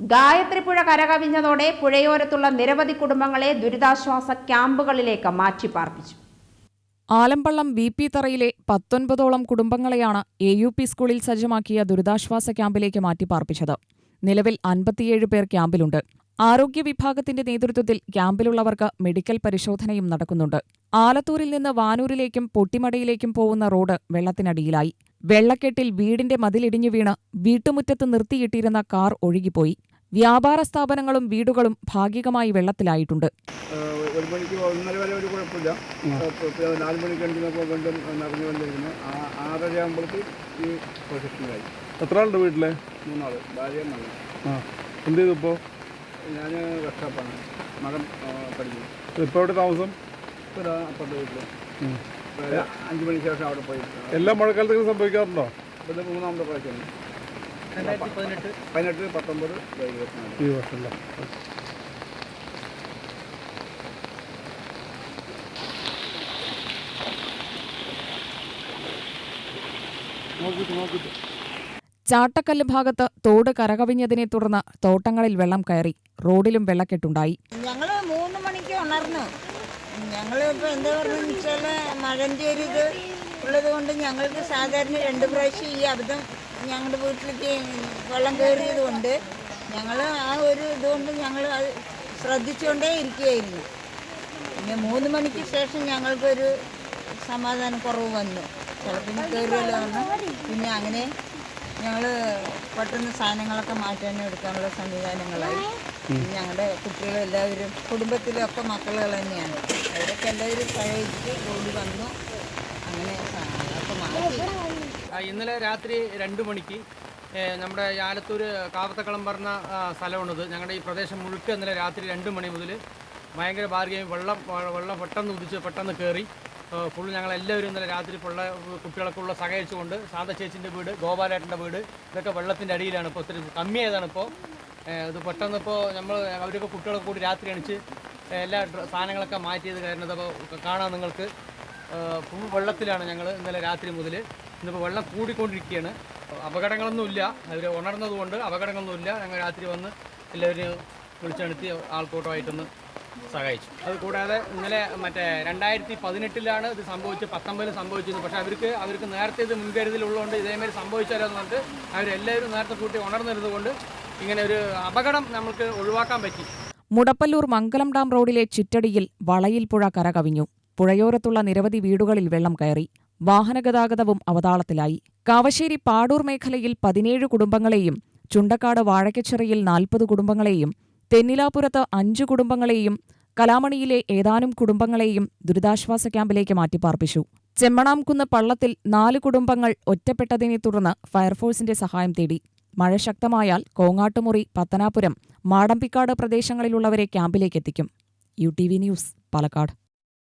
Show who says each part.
Speaker 1: ഗായത്രിപ്പുഴ കരകവിഞ്ഞതോടെ പുഴയോരത്തുള്ള നിരവധി കുടുംബങ്ങളെ ദുരിതാശ്വാസ ക്യാമ്പുകളിലേക്ക് മാറ്റിപ്പാർപ്പിച്ചു.
Speaker 2: ആലമ്പള്ളം വി പി തറയിലെ പത്തൊൻപതോളം കുടുംബങ്ങളെയാണ് എ യു പി സ്കൂളിൽ സജ്ജമാക്കിയ ദുരിതാശ്വാസ ക്യാമ്പിലേക്ക് മാറ്റിപ്പാർപ്പിച്ചത്. നിലവിൽ അൻപത്തിയേഴ് പേർ ക്യാമ്പിലുണ്ട്. ആരോഗ്യ വിഭാഗത്തിന്റെ നേതൃത്വത്തിൽ ക്യാമ്പിലുള്ളവർക്ക് മെഡിക്കൽ പരിശോധനയും നടക്കുന്നുണ്ട്. ആലത്തൂരിൽ നിന്ന് വാനൂരിലേക്കും പൊട്ടിമടയിലേക്കും പോകുന്ന റോഡ് വെള്ളത്തിനടിയിലായി. വെള്ളക്കെട്ടിൽ വീടിന്റെ മതിലിടിഞ്ഞു വീണ് വീട്ടുമുറ്റത്ത് നിർത്തിയിട്ടിരുന്ന കാർ ഒഴുകിപ്പോയി. വ്യാപാര സ്ഥാപനങ്ങളും വീടുകളും ഭാഗികമായി വെള്ളത്തിലായിട്ടുണ്ട്.
Speaker 3: ഒരു മണിക്ക് ഒന്നര വരെ ഒരു കുഴപ്പമില്ല. നാല് മണിക്ക് കഴിഞ്ഞപ്പോൾ വീണ്ടും നിറഞ്ഞു വന്നിരിക്കുന്നു. ആ ആറര ആകുമ്പോഴേക്ക് ഈ പ്രൊജക്ഷനായി
Speaker 4: എത്ര ആളുണ്ട് വീട്ടിലെ?
Speaker 3: മൂന്നാൾ ഭാര്യ മകൻ
Speaker 4: ആ. എന്ത് ചെയ്തു ഇപ്പോൾ
Speaker 3: ഞാൻ വർക്ക്ഷോപ്പാണ് മകൻ പഠിക്കുന്നു.
Speaker 4: ഇപ്പോൾ എവിടെ താമസം?
Speaker 3: ഇപ്പോൾ അപ്പുറത്തെ വീട്ടിൽ. അഞ്ച് മണിക്ക് ശേഷം അവിടെ പോയി.
Speaker 4: എല്ലാ മഴക്കാലത്തും സംഭവിക്കാറുണ്ടോ?
Speaker 3: ഇവിടെ മൂന്നാമത്തെ പ്രാവശ്യമാണ് പതിനെട്ട്. പത്തൊമ്പത്
Speaker 4: ഈ വർഷമല്ല നോക്കിട്ട് നോക്കിട്ട്
Speaker 2: ചാട്ടക്കല്ല് ഭാഗത്ത് തോട് കരകവിഞ്ഞതിനെ തുടർന്ന് തോട്ടങ്ങളിൽ വെള്ളം കയറി. റോഡിലും വെള്ളക്കെട്ടുണ്ടായി.
Speaker 5: ഞങ്ങൾ മൂന്ന് മണിക്ക് ഉണർന്നു. ഞങ്ങൾ ഇപ്പോൾ എന്താ പറയുന്നത് വെച്ചാൽ മഴന്റെ ഒരു ഇത് ഉള്ളത് കൊണ്ട് ഞങ്ങൾക്ക് സാധാരണ രണ്ട് പ്രാവശ്യം ഈ അബദ്ധം ഞങ്ങളുടെ വീട്ടിലേക്ക് വെള്ളം കയറിയത് കൊണ്ട് ഞങ്ങൾ ആ ഒരു ഇതുകൊണ്ട് ഞങ്ങൾ അത് ശ്രദ്ധിച്ചുകൊണ്ടേ ഇരിക്കുകയായിരുന്നു. പിന്നെ മൂന്ന് മണിക്ക് ശേഷം ഞങ്ങൾക്കൊരു സമാധാനക്കുറവ് വന്നു. ചിലപ്പോൾ കയറിയല്ലോ വന്നു പിന്നെ അങ്ങനെ ഞങ്ങൾ പെട്ടെന്ന് സാധനങ്ങളൊക്കെ മാറ്റാനും എടുക്കാനുള്ള സംവിധാനങ്ങളായി. ഞങ്ങളുടെ കുട്ടികളെല്ലാവരും കുടുംബത്തിലൊക്കെ മക്കളുകൾ തന്നെയാണ്. അവരൊക്കെ എല്ലാവരും സഹായിച്ചിട്ട് ഓടി വന്നു. അങ്ങനെ മാറ്റി.
Speaker 6: ഇന്നലെ രാത്രി രണ്ട് മണിക്ക് നമ്മുടെ ആലത്തൂര് ആലത്തൂർ കാവത്തക്കളം പറഞ്ഞ സ്ഥലമാണിത്. ഞങ്ങളുടെ ഈ പ്രദേശം മുഴുക്ക ഇന്നലെ രാത്രി രണ്ട് മണി മുതൽ ഭയങ്കര ബാർഗയും വെള്ളം വെള്ളം പെട്ടെന്ന് ഉദിച്ച് പെട്ടെന്ന് കയറി ഫുള്ള് ഞങ്ങളെല്ലാവരും ഇന്നലെ രാത്രി പുള്ള കുട്ടികളൊക്കെ ഉള്ള സഹായിച്ചുകൊണ്ട് ശാന്ത ചേച്ചിന്റെ വീട് ഗോപാലേട്ടന്റെ വീട് ഇതൊക്കെ വെള്ളത്തിന്റെ അടിയിലാണ് ഇപ്പോൾ ഒത്തിരി കമ്മിയായതാണ് ഇപ്പോൾ ഇത് പെട്ടെന്ന് ഇപ്പോൾ നമ്മൾ അവരൊക്കെ കുട്ടികളൊക്കെ കൂടി രാത്രി അണിച്ച് എല്ലാ സാധനങ്ങളൊക്കെ മാറ്റിയത് കാരണം അപ്പോൾ കാണാം നിങ്ങൾക്ക്. ഫുൾ വെള്ളത്തിലാണ് ഞങ്ങൾ ഇന്നലെ രാത്രി മുതൽ ഇന്നിപ്പോൾ വെള്ളം കൂടിക്കൊണ്ടിരിക്കുകയാണ് അപകടങ്ങളൊന്നുമില്ല. അവർ ഉണർന്നതുകൊണ്ട് അപകടങ്ങളൊന്നുമില്ല. ഞങ്ങൾ രാത്രി വന്ന് എല്ലാവരും വിളിച്ചെടുത്തി ആൾക്കൂട്ടമായിട്ടൊന്ന് സഹായിച്ചു. അത് കൂടാതെ ഇന്നലെ മറ്റേ രണ്ടായിരത്തി പതിനെട്ടിലാണ് ഇത് സംഭവിച്ചത് പത്തൊമ്പതിൽ സംഭവിച്ചത് പക്ഷേ അവർക്ക് അവർക്ക് നേരത്തെ ഇത് മുൻകരുതലുള്ളതുകൊണ്ട് ഇതേമാതിരി സംഭവിച്ചാലോ എന്ന് പറഞ്ഞിട്ട് അവരെല്ലാവരും നേരത്തെ കൂട്ടി ഉണർന്നിരുന്നതുകൊണ്ട് ഇങ്ങനെ ഒരു അപകടം നമുക്ക് ഒഴിവാക്കാൻ പറ്റി.
Speaker 2: മുടപ്പല്ലൂർ മംഗലം ഡാം റോഡിലെ ചിറ്റടിയിൽ വളയിൽ പുഴ കരകവിഞ്ഞു. പുഴയോരത്തുള്ള നിരവധി വീടുകളിൽ വെള്ളം കയറി. വാഹനഗതാഗതവും അവതാളത്തിലായി. കാവശ്ശേരി പാടൂർ മേഖലയിൽ പതിനേഴ് കുടുംബങ്ങളെയും ചുണ്ടക്കാട് വാഴക്കച്ചിറയിൽ നാൽപ്പത് കുടുംബങ്ങളെയും തെന്നിലാപുരത്ത് അഞ്ചു കുടുംബങ്ങളെയും കലാമണിയിലെ ഏതാനും കുടുംബങ്ങളെയും ദുരിതാശ്വാസ ക്യാമ്പിലേക്ക് മാറ്റിപ്പാർപ്പിച്ചു. ചെമ്മണാംകുന്ന് പള്ളത്തിൽ നാല് കുടുംബങ്ങൾ ഒറ്റപ്പെട്ടതിനെ തുടർന്ന് ഫയർഫോഴ്സിന്റെ സഹായം തേടി. മഴ ശക്തമായാൽ കോങ്ങാട്ടുമുറി പത്തനാപുരം മാടമ്പിക്കാട് പ്രദേശങ്ങളിലുള്ളവരെ ക്യാമ്പിലേക്കെത്തിക്കും. U T V news Palakkad.